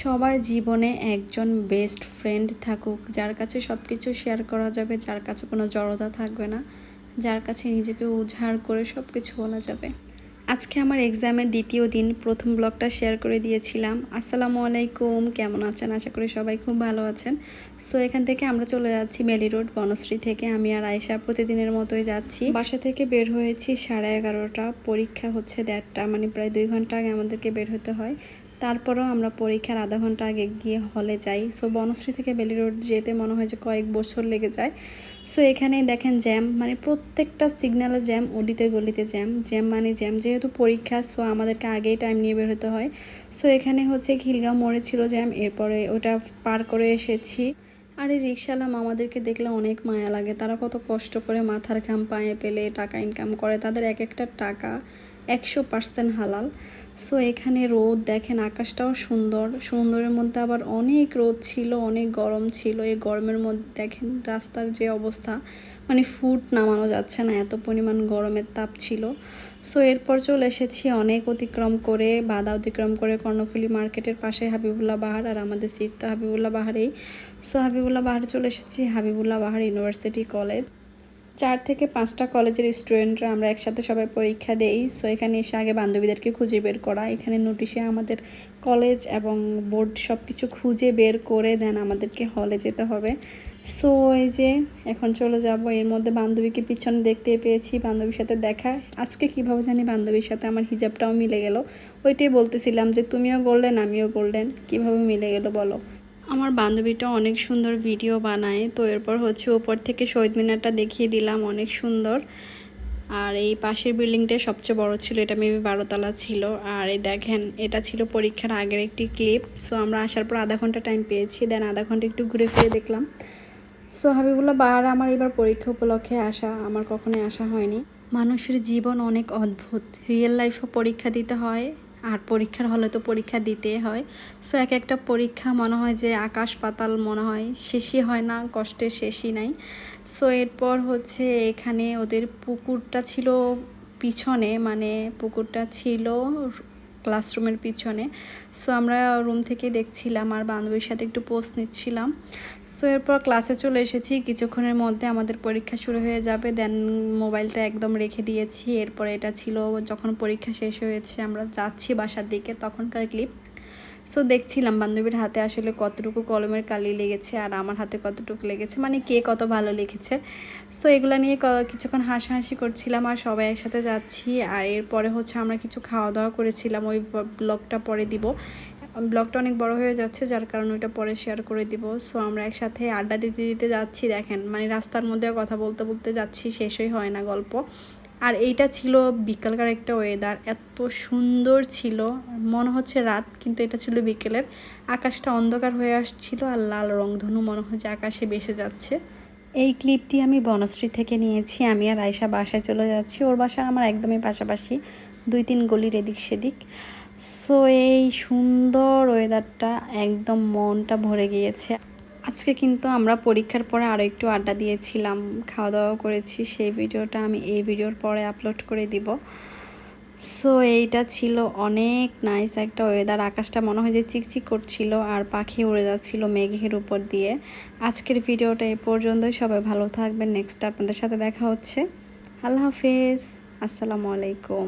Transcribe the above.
সবার জীবনে একজন বেস্ট ফ্রেন্ড থাকুক, যার কাছে সব কিছু শেয়ার করা যাবে, যার কাছে কোনো জড়তা থাকবে না, যার কাছে নিজেকে উজাড় করে সব কিছু বলা যাবে। আজকে আমার এক্সামের দ্বিতীয় দিন, প্রথম ব্লগটা শেয়ার করে দিয়েছিলাম। আসসালামু আলাইকুম, কেমন আছেন? আশা করি সবাই খুব ভালো আছেন। সো এখান থেকে আমরা চলে যাচ্ছি মেলি রোড বনশ্রী থেকে। আমি আর আয়সা প্রতিদিনের মতোই যাচ্ছি। বাসা থেকে বের হয়েছি সাড়ে এগারোটা। পরীক্ষা হচ্ছে দেড়টা মানে প্রায় দুই ঘণ্টা আগে আমাদেরকে বের হতে হয়। তারপরেও আমরা পরীক্ষার আধা ঘণ্টা আগে গিয়ে হলে যাই। সো বনশ্রী থেকে বেলি রোড যেতে মনে হয় যে কয়েক বছর লেগে যায়। সো এখানে দেখেন জ্যাম মানে প্রত্যেকটা সিগন্যালে জ্যাম অলিতে গলিতে জ্যাম। জ্যাম মানে জ্যাম, যেহেতু পরীক্ষা সো আমাদেরকে আগেই টাইম নিয়ে বের হতে হয়। সো এখানে হচ্ছে খিলগাঁও মোড়ে ছিল জ্যাম, এরপরে ওটা পার করে এসেছি। আর এই রিক্সাওয়ালা মামাদেরকে দেখলে অনেক মায়া লাগে। তারা কত কষ্ট করে মাথার ঘাম পায়ে পেলে টাকা ইনকাম করে। তাদের এক একটা টাকা একশো পার্সেন্ট হালাল। সো এখানে রোদ, দেখেন আকাশটাও সুন্দর। সুন্দরের মধ্যে আবার অনেক রোদ ছিল, অনেক গরম ছিল। এই গরমের মধ্যে, দেখেন রাস্তার যে অবস্থা মানে ফুট নামানো যাচ্ছে না, এত পরিমাণ গরমের তাপ ছিল। সো এরপর চলে এসেছি অনেক অতিক্রম করে, বাধা অতিক্রম করে কর্ণফুলি মার্কেটের পাশে হাবিবুল্লাহ বাহার আর আমাদের সিট তো হাবিবুল্লাহ বাহারেই। সো হাবিবুল্লাহ বাহার চলে এসেছি হাবিবুল্লাহ বাহার ইউনিভার্সিটি কলেজ। চার থেকে পাঁচটা কলেজের স্টুডেন্টরা আমরা একসাথে সবাই পরীক্ষা দেই। সো এখানে এসে আগে বান্ধবীদেরকে খুঁজে বের করা। এখানে নোটিশে আমাদের কলেজ এবং বোর্ড সব কিছু খুঁজে বের করে দেন আমাদেরকে হলে যেতে হবে। সো এই যে এখন চলে যাব। এর মধ্যে বান্ধবীকে পিছনে দেখতে পেয়েছি, বান্ধবীর সাথে দেখা। আজকে কীভাবে জানি বান্ধবীর সাথে আমার হিজাবটাও মিলে গেল। ওইটাই বলতেছিলাম যে, তুমিও গোল্ডেন আমিও গোল্ডেন কীভাবে মিলে গেল বলো? আমার বান্ধবীটা অনেক সুন্দর ভিডিও বানায়। তো এরপর হচ্ছে উপর থেকে শহীদ মিনারটা দেখিয়ে দিলাম, অনেক সুন্দর। আর এই পাশের বিল্ডিংটা সবচেয়ে বড় ছিল, এটা মেবি বারোতলা ছিল। আর এই দেখেন, এটা ছিল পরীক্ষার আগের একটি ক্লিপ সো আমরা আসার পর আধা ঘণ্টা টাইম পেয়েছি দেন আধা ঘণ্টা একটু ঘুরে ফিরে দেখলাম। সো হাবিবুল্লাহ, বাহার আমার এবার পরীক্ষা উপলক্ষে আসা, আমার কখনোই আসা হয়নি। মানুষের জীবন অনেক অদ্ভুত রিয়েল লাইফও পরীক্ষা দিতে হয়। আর পরীক্ষার হলে তো পরীক্ষা দিতে হয়। সো এক একটা পরীক্ষা মনে হয় যে আকাশ পাতাল মনে হয়, শেষই হয় না, কষ্টের শেষই নাই। সো এরপর হচ্ছে এখানে ওদের পুকুরটা ছিল পিছনে মানে পুকুরটা ছিল ক্লাসরুমের পিছনে। সো আমরা রুম থেকে দেখছিলাম আর বান্ধবীর সাথে একটু পোস্ট নিচ্ছিলাম। সো এরপর ক্লাসে চলে এসেছি। কিছুক্ষণের মধ্যে আমাদের পরীক্ষা শুরু হয়ে যাবে। দেন মোবাইলটা একদম রেখে দিয়েছি। এরপর এটা ছিল যখন পরীক্ষা শেষ হয়েছে, আমরা যাচ্ছি বাসার দিকে। তখনকার ক্লিপ সো দেখছিলাম বান্ধবীর হাতে আসলে কতটুকু কলমের কালি লেগেছে আর আমার হাতে কতটুকু লেগেছে মানে কে কত ভালো লিখেছে। সো এগুলো নিয়ে কিছুক্ষণ হাসাহাসি করছিলাম আর সবাই একসাথে যাচ্ছি আর এরপরে হচ্ছে আমরা কিছু খাওয়া দাওয়া করেছিলাম, ওই ব্লগটা পরে দিব। ব্লগটা অনেক বড় হয়ে যাচ্ছে, যার কারণে ওইটা পরে শেয়ার করে দিব। সো আমরা একসাথে আড্ডা দিতে দিতে যাচ্ছি, দেখেন মানে রাস্তার মধ্যে কথা বলতে বলতে যাচ্ছি, শেষই হয় না গল্প। আর এইটা ছিল বিকালকার একটা ওয়েদার এত সুন্দর ছিল। মনে হচ্ছে রাত, কিন্তু এটা ছিল বিকেলের। আকাশটা অন্ধকার হয়ে আসছিল আর লাল রংধনু মনে হচ্ছে আকাশে বেসে যাচ্ছে। এই ক্লিপটি আমি বনশ্রী থেকে নিয়েছি। আমি আর আয়সা বাসায় চলে যাচ্ছি। ওর বাসা আমার একদমই পাশাপাশি, দুই তিন গলির এদিক সেদিক। সো এই সুন্দর ওয়েদারটা একদম মনটা ভরে গিয়েছে। আজকে কিন্তু আমরা পরীক্ষার পরে আরও একটু আড্ডা দিয়েছিলাম খাওয়া দাওয়া করেছি, সেই ভিডিওটা আমি এই ভিডিওর পরে আপলোড করে দিব। সো এইটা ছিল অনেক নাইস একটা ওয়েদার আকাশটা মনে হয় যে চিকচিক করছিল আর পাখি উড়ে যাচ্ছিল মেঘের উপর দিয়ে। আজকের ভিডিওটা এ পর্যন্তই। সবাই ভালো থাকবেন। নেক্সট আপনাদের সাথে দেখা হচ্ছে। আল্লাহ হাফেজ। আসসালামু আলাইকুম।